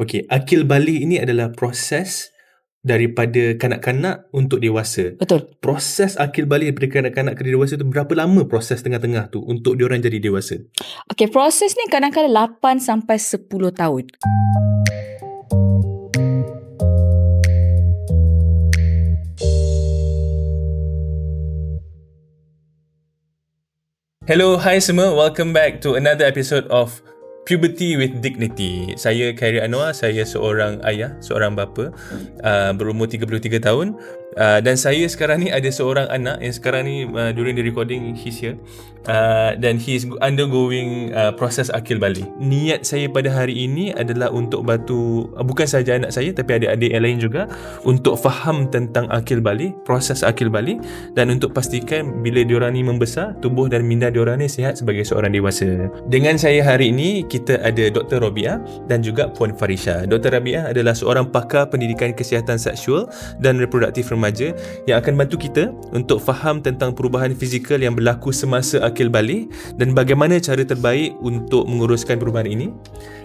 Okey, akil balik ini adalah proses daripada kanak-kanak untuk dewasa. Betul. Proses akil balik daripada kanak-kanak ke dewasa tu berapa lama proses tengah-tengah tu untuk diorang jadi dewasa? Okey, proses ni kadang-kadang 8 sampai 10 tahun. Hello, hi semua. Welcome back to another episode of Puberty with Dignity. Saya Khairi Anwar, saya seorang ayah, seorang bapa uh, berumur 33 tahun uh, dan saya sekarang ni ada seorang anak yang sekarang ni uh, during the recording he's here uh, dan he's undergoing uh, proses akil balik. Niat saya pada hari ini adalah untuk batu uh, bukan saja anak saya tapi adik-adik yang lain juga untuk faham tentang akil balik, proses akil balik dan untuk pastikan bila diorang ni membesar, tubuh dan minda diorang ni sihat sebagai seorang dewasa. Dengan saya hari ini kita ada Dr. Robia dan juga Puan Farisha. Dr. Rabia adalah seorang pakar pendidikan kesihatan seksual dan reproduktif remaja yang akan bantu kita untuk faham tentang perubahan fizikal yang berlaku semasa akil balik dan bagaimana cara terbaik untuk menguruskan perubahan ini.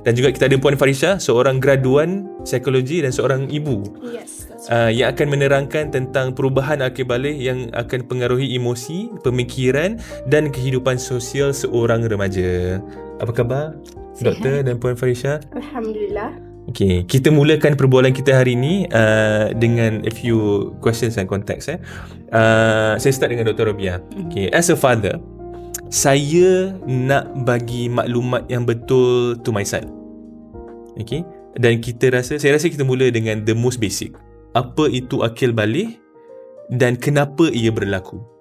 Dan juga kita ada Puan Farisha, seorang graduan psikologi dan seorang ibu. Yes, Uh, yang akan menerangkan tentang perubahan akil balik yang akan pengaruhi emosi, pemikiran dan kehidupan sosial seorang remaja. Apa khabar? Doktor dan Puan Farisha? Alhamdulillah. Okay, kita mulakan perbualan kita hari ini uh, dengan a few questions and context. Eh. Uh, saya start dengan Dr. Robia. Okay, as a father, saya nak bagi maklumat yang betul to my son. Okay, dan kita rasa, saya rasa kita mula dengan the most basic. Apa itu akil balik dan kenapa ia berlaku?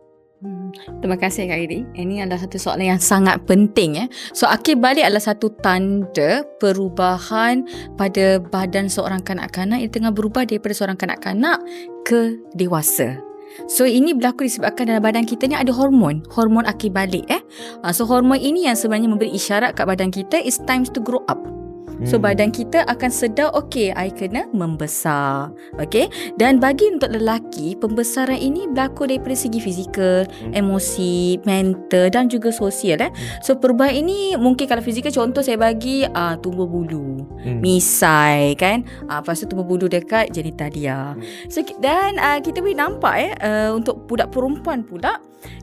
Terima kasih Kak Iri. Ini adalah satu soalan yang sangat penting. Eh. So, akil balik adalah satu tanda perubahan pada badan seorang kanak-kanak yang tengah berubah daripada seorang kanak-kanak ke dewasa. So, ini berlaku disebabkan dalam badan kita ni ada hormon. Hormon akil balik. Eh. Ah, So, hormon ini yang sebenarnya memberi isyarat kat badan kita it's time to grow up. So Hmm. badan kita akan sedar okay I kena membesar. Okay Dan bagi untuk lelaki Pembesaran ini berlaku daripada segi fizikal Emosi Mental Dan juga sosial eh. So perubahan ini Mungkin kalau fizikal Contoh saya bagi uh, Tumbuh bulu. Hmm. Misai kan? Uh, Lepas tu tumbuh bulu dekat Genitalia. So ki- dan uh, kita boleh nampak eh uh, Untuk budak perempuan pula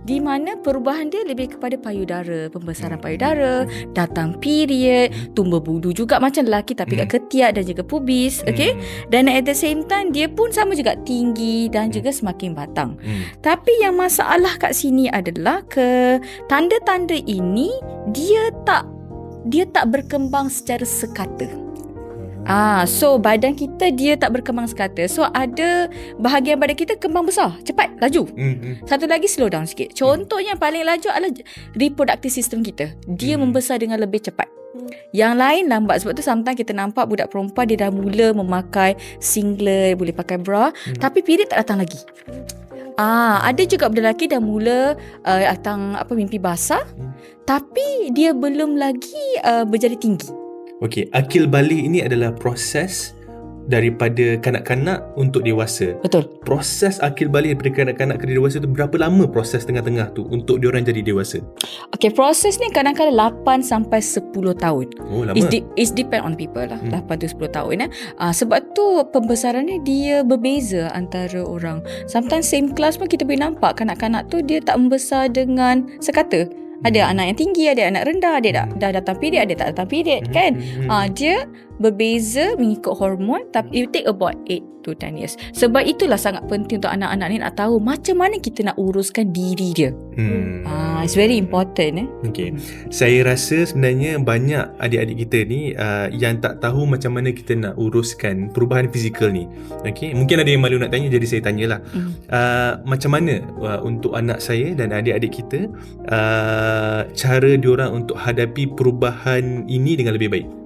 di mana perubahan dia lebih kepada payudara, pembesaran payudara, datang period, tumbuh bulu juga macam lelaki tapi kat ketiak dan juga pubis, okey? Dan at the same time dia pun sama juga tinggi dan juga semakin batang. Hmm. Tapi yang masalah kat sini adalah ke tanda-tanda ini dia tak dia tak berkembang secara sekata. Ah, so badan kita dia tak berkembang sekata. So ada bahagian badan kita kembang besar, cepat, laju. Hmm. hmm. Satu lagi slow down sikit. Contohnya yang paling laju adalah reproductive system kita. Dia Hmm. membesar dengan lebih cepat. Yang lain lambat sebab tu sometimes kita nampak budak perempuan dia dah mula memakai singlet, boleh pakai bra, Hmm. tapi period tak datang lagi. Ah, ada juga budak lelaki dah mula uh, datang apa mimpi basah, Hmm. tapi dia belum lagi uh, berjari tinggi. Okey, akil balik ini adalah proses daripada kanak-kanak untuk dewasa. Betul. Proses akil balik daripada kanak-kanak ke dewasa tu berapa lama proses tengah-tengah tu untuk diorang jadi dewasa? Okay, proses ni kadang-kadang 8 sampai 10 tahun. Oh, lama. It's, de- it's depend on people lah. Hmm. Hmm. 8 to 10 tahun eh. Uh, sebab tu pembesaran ni dia berbeza antara orang. Sometimes same class pun kita boleh nampak kanak-kanak tu dia tak membesar dengan sekata. Ada Hmm. anak yang tinggi, ada anak rendah, ada dah, dah datang period, ada tak datang period Hmm, kan. hmm, hmm. Ah dia berbeza mengikut hormon tapi it take about 8 to 10 years. Sebab itulah sangat penting untuk anak-anak ni nak tahu macam mana kita nak uruskan diri dia. Hmm. Ah it's very important eh. Okey. Saya rasa sebenarnya banyak adik-adik kita ni uh, yang tak tahu macam mana kita nak uruskan perubahan fizikal ni. Okey. Mungkin ada yang malu nak tanya jadi saya tanyalah. Hmm. Uh, macam mana uh, untuk anak saya dan adik-adik kita uh, cara diorang untuk hadapi perubahan ini dengan lebih baik?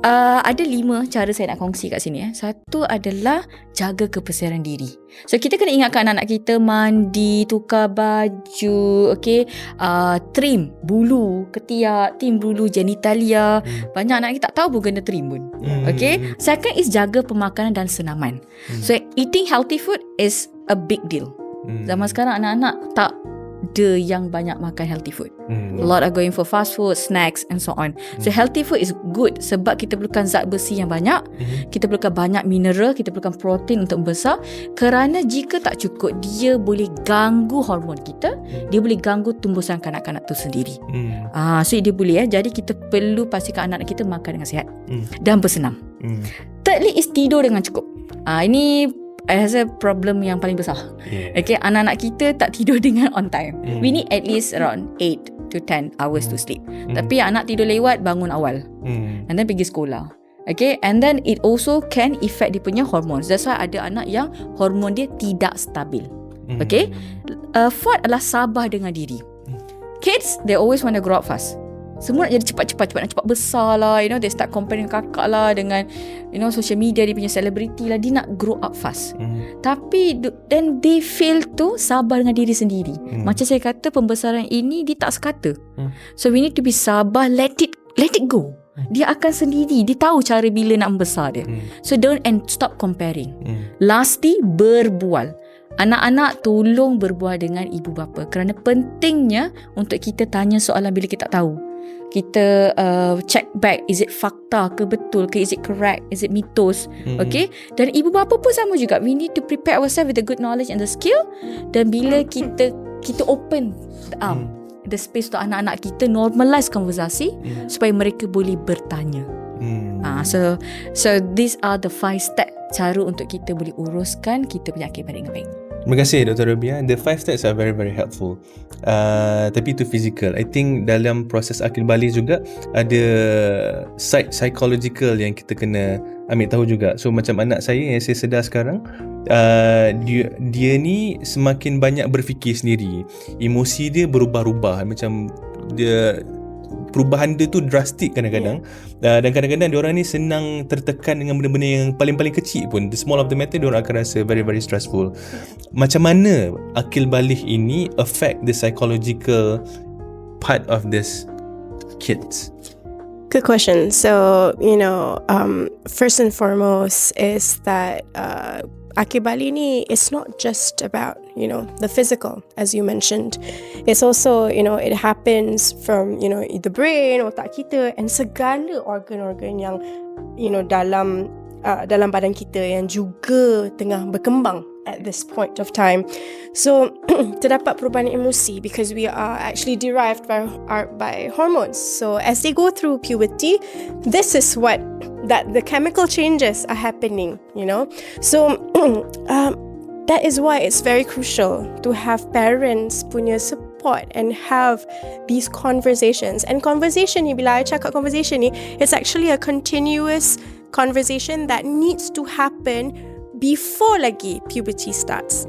Uh, ada lima cara saya nak kongsi kat sini. Eh. Satu adalah jaga kebersihan diri. So kita kena ingatkan anak-anak kita mandi, tukar baju, okay, uh, trim bulu ketiak, trim bulu genitalia. Hmm. Banyak anak kita tak tahu pun kena trim pun. Hmm. Okay. Second is jaga pemakanan dan senaman. Hmm. So eating healthy food is a big deal. Hmm. Zaman sekarang anak-anak tak ada yang banyak makan healthy food. Hmm. A lot are going for fast food, snacks and so on. So healthy food is good sebab kita perlukan zat besi yang banyak, Mhm. kita perlukan banyak mineral, kita perlukan protein untuk membesar. Kerana jika tak cukup, dia boleh ganggu hormon kita, dia boleh ganggu tumbuhan kanak-kanak tu sendiri. Hmm. Ah, so dia boleh eh. Jadi kita perlu pastikan anak kita makan dengan sihat Hmm. dan bersenam. Hmm. Thirdly is tidur dengan cukup. Ah, ini I rasa problem yang paling besar. Yeah. Okay, anak-anak kita tak tidur dengan on time. Hmm. We need at least around 8 to 10 hours to sleep. Hmm. Tapi anak tidur lewat, bangun awal. Hmm. And then pergi sekolah. Okay, and then it also can affect dia punya hormones. That's why ada anak yang hormon dia tidak stabil. Hmm. Okay? Uh, fourth adalah sabar dengan diri. Kids, they always want to grow up fast. Semua nak jadi cepat-cepat, cepat nak cepat besar lah. You know, they start comparing kakak lah dengan, you know, social media, dia punya celebrity lah. Dia nak grow up fast. Hmm. Tapi then they fail to sabar dengan diri sendiri. Hmm. Macam saya kata pembesaran ini dia tak sekata. Hmm. So we need to be sabar, let it let it go. Dia akan sendiri. Dia tahu cara bila nak membesar dia. Hmm. So don't and stop comparing. Hmm. Lastly, berbual. Anak-anak tolong berbual dengan ibu bapa kerana pentingnya untuk kita tanya soalan bila kita tak tahu. Kita uh, check back is it fakta ke betul ke is it correct is it mitos Hmm. Okay? Dan ibu bapa pun sama juga. We need to prepare ourselves With the good knowledge and the skill. Dan bila kita Kita open the arm The space untuk anak-anak kita Normalize konversasi Hmm. Supaya mereka boleh bertanya. Hmm. Ah, So So these are the five step Cara untuk kita boleh uruskan Kita punya akibat dengan baik Terima kasih Dr. Rabia. The five steps are very very helpful. Uh, tapi itu physical. I think dalam proses akil balik juga ada side psychological yang kita kena ambil tahu juga. So macam anak saya yang saya sedar sekarang, uh, dia dia ni semakin banyak berfikir sendiri. Emosi dia berubah-ubah macam dia perubahan dia tu drastik kadang-kadang yeah. uh, dan kadang-kadang dia orang ni senang tertekan dengan benda-benda yang paling-paling kecil pun the small of the matter dia orang akan rasa very very stressful macam mana akil balik ini affect the psychological part of this kids Good question. So, you know, um, first and foremost is that uh, Akibali ni is not just about, you know, the physical, as you mentioned. It's also, you know, it happens from, you know, the brain, otak kita, and segala organ-organ yang, you know, dalam uh, dalam badan kita yang juga tengah berkembang at this point of time. So, terdapat perubahan emosi because we are actually derived by our, by hormones. So, as they go through puberty, this is what that the chemical changes are happening. You know, so um, that is why it's very crucial to have parents punya support and have these conversations. And conversation ni, bila I cakap conversation ni, it's actually a continuous conversation that needs to happen before lagi puberty starts.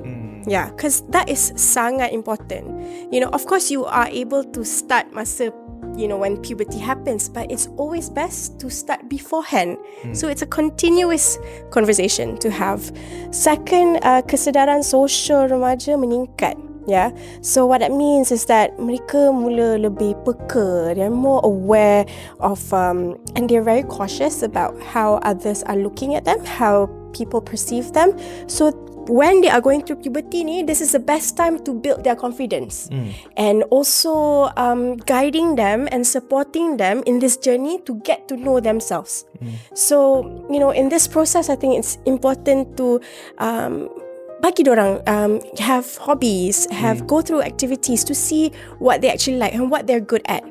Yeah, because that is sangat important. You know, of course you are able to start masa you know when puberty happens, but it's always best to start beforehand. So it's a continuous conversation to have. Second, uh, kesedaran sosial remaja meningkat. Yeah, so what that means is that mereka mula lebih peka, they're more aware of, um, and they're very cautious about how others are looking at them, how people perceive them. So when they are going through puberty ni, this is the best time to build their confidence. And also um, guiding them and supporting them in this journey to get to know themselves. So, you know, in this process, I think it's important to um, bagi orang um, have hobbies, have go through activities to see what they actually like and what they're good at.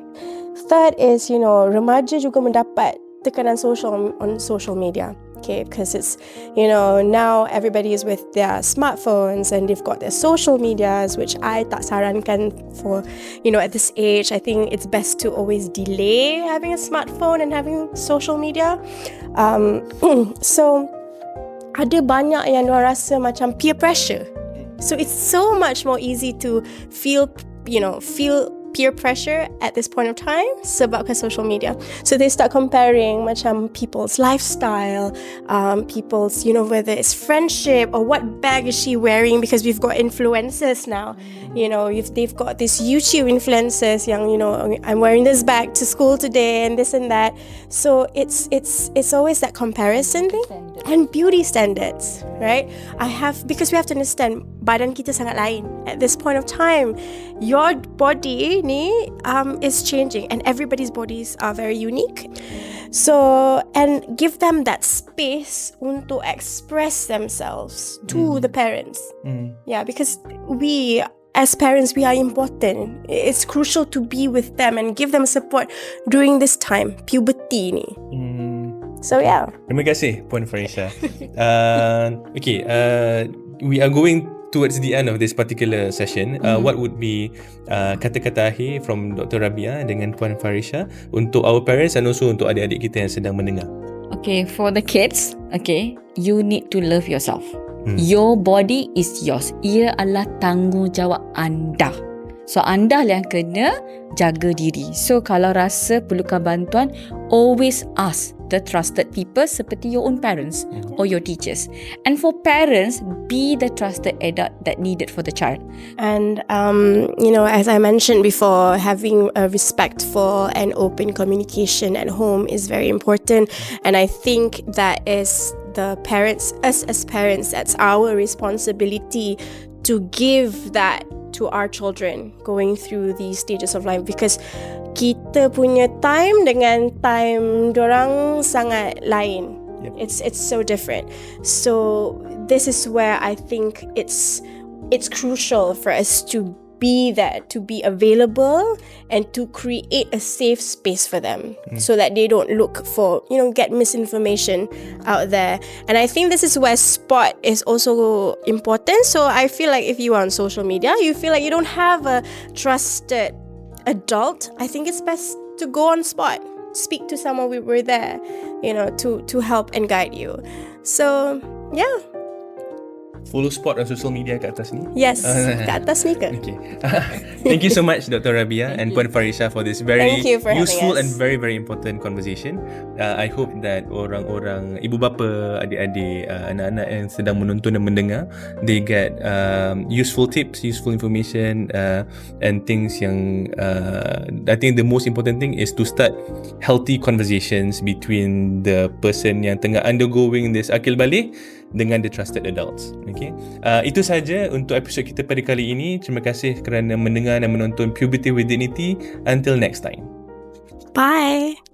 Third is, you know, remaja juga mendapat tekanan social on, on social media. Okay, because it's, you know, now everybody is with their smartphones and they've got their social medias, which I tak sarankan for, you know, at this age. I think it's best to always delay having a smartphone and having social media. Um, so, ada banyak yang orang rasa macam peer pressure. So it's so much more easy to feel, you know, feel peer pressure at this point of time sebabkan social media. So they start comparing macam people's lifestyle, um, people's, you know, whether it's friendship or what bag is she wearing because we've got influencers now. You know, if they've got this YouTube influencers yang, you know, I'm wearing this bag to school today and this and that. So it's it's it's always that comparison thing and beauty standards, right? I have because we have to understand badan kita sangat lain. At this point of time, your body ni um, is changing and everybody's bodies are very unique. So, and give them that space to express themselves to the parents. Yeah, because we as parents we are important. It's crucial to be with them and give them support during this time, puberty ni. Hmm. So yeah. Terima kasih Puan Farisha. uh, okay, uh, we are going towards the end of this particular session. Uh, Mm-hmm. What would be uh, kata-kata akhir from Dr. Rabia dengan Puan Farisha untuk our parents and also untuk adik-adik kita yang sedang mendengar? Okay, for the kids, okay, you need to love yourself. Hmm. Your body is yours. Ia adalah tanggungjawab anda. So, anda lah yang kena jaga diri. So, kalau rasa perlukan bantuan, always ask the trusted people seperti your own parents or your teachers. And for parents, be the trusted adult that needed for the child. And, um, you know, as I mentioned before, having a respectful and open communication at home is very important. And I think that is the parents, us as parents, that's our responsibility to give that to our children going through these stages of life because kita punya time dengan time dorang sangat lain. Yep. It's it's so different. So this is where I think it's it's crucial for us to be there, to be available and to create a safe space for them hmm. so that they don't look for, you know, get misinformation out there. And I think this is where spot is also important. So I feel like if you are on social media, you feel like you don't have a trusted adult, I think it's best to go on spot. Speak to someone we were there, you know, to to help and guide you. So yeah. Follow spot on social media kat atas ni. Yes. kat atas ni ke? Okay. Thank you so much, Dr. Rabia and Puan Farisha, for this very for useful us. and very very important conversation. Uh, I hope that orang-orang ibu bapa, adik-adik, uh, anak-anak yang sedang menonton dan mendengar, they get um, useful tips, useful information, uh, and things yang uh, I think the most important thing is to start healthy conversations between the person yang tengah undergoing this akil balik dengan the trusted adults. Okay. Uh, itu saja untuk episod kita pada kali ini. Terima kasih kerana mendengar dan menonton Puberty with Dignity. Until next time. Bye.